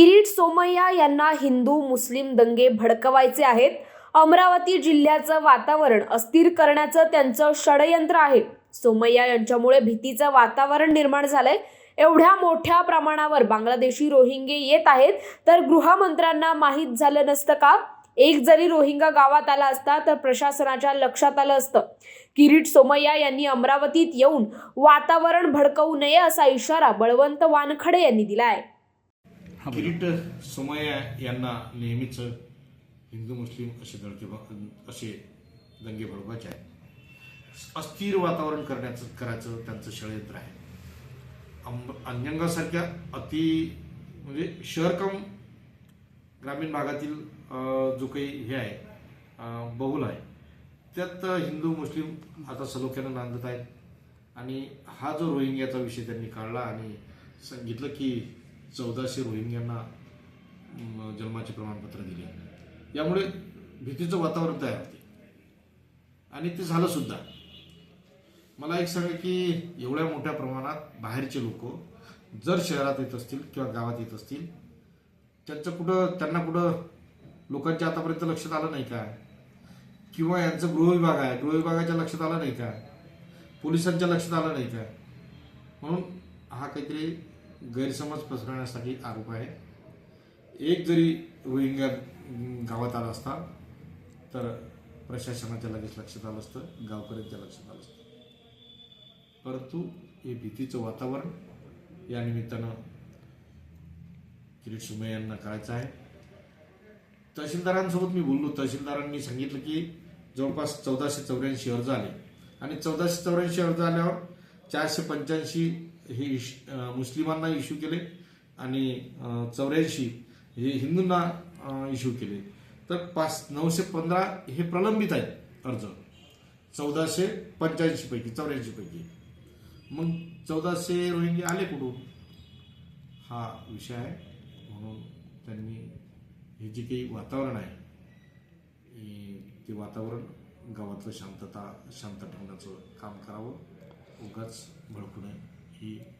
किरीट सोमय्या यांना हिंदू मुस्लिम दंगे भडकवायचे आहेत. अमरावती जिल्ह्याचं वातावरण अस्थिर करण्याचं त्यांचं षडयंत्र आहे. सोमय्या यांच्यामुळे भीतीचं वातावरण निर्माण झालंय. एवढ्या मोठ्या प्रमाणावर बांगलादेशी रोहिंगे येत आहेत. तर गृहमंत्र्यांना माहीत झालं नसतं का? एक जरी रोहिंगा गावात आला असता तर प्रशासनाच्या लक्षात आलं असतं. किरीट सोमय्या यांनी अमरावतीत येऊन वातावरण भडकवू नये असा इशारा बळवंत वानखडे यांनी दिला आहे किरीट सुमया यांना नेहमीच हिंदू मुस्लिम असे दळके असे दंगे भडवायचे आहेत. अस्थिर वातावरण करण्याचं करायचं त्यांचं षडयंत्र आहे. अंब अंजंगासारख्या अति म्हणजे शहर कम ग्रामीण भागातील जो काही हे आहे बहुल आहे त्यात हिंदू मुस्लिम आता सलोख्यानं नांदत आहेत. आणि हा जो रोहिंग्याचा विषय त्यांनी काढला आणि सांगितलं की चौदाशे रोहिंग्यांना जन्माचे प्रमाणपत्र दिले. यामुळे भीतीचं वातावरण तयार होते. आणि ते झालं सुद्धा. मला एक सांगा की एवढ्या मोठ्या प्रमाणात बाहेरचे लोक जर शहरात येत असतील किंवा गावात येत असतील त्यांचं कुठं त्यांना कुठं लोकांच्या आतापर्यंत लक्षात आलं नाही का? किंवा यांचं गृहविभाग आहे गृहविभागाच्या लक्षात आलं नाही का? पोलिसांच्या लक्षात आलं नाही का? म्हणून हा काहीतरी गैरसमज पसरवण्यासाठी आरोप आहे. एक जरी रोहिंग्या गावात आला असता तर प्रशासनाच्या लगेच लक्षात आलं असतं गावकऱ्यांच्या लक्षात आलं असतं. परंतु हे भीतीचं वातावरण या निमित्तानं किरीट सुमे यांना करायचं आहे. तहसीलदारांसोबत मी बोललो. तहसीलदारांनी सांगितलं की जवळपास चौदाशे चौऱ्याऐंशी अर्ज आले. आणि चौदाशे चौऱ्याऐंशी अर्ज आल्यावर चारशे पंच्याऐंशी हे इश- मुस्लिमांना इश्यू केले आणि चौऱ्याऐंशी हे हिंदूंना इश्यू केले. तर पाच नऊशे पंधरा हे प्रलंबित आहेत अर्ज. चौदाशे पंच्याऐंशी पैकी चौऱ्याऐंशी पैकी. मग चौदाशे रोहिंगे आले कुठून? हा विषय आहे. म्हणून त्यांनी हे जे काही वातावरण आहे ते वातावरण गावातलं शांतता शांत ठेवण्याचं काम करावं. उगाच भडकू नये. ही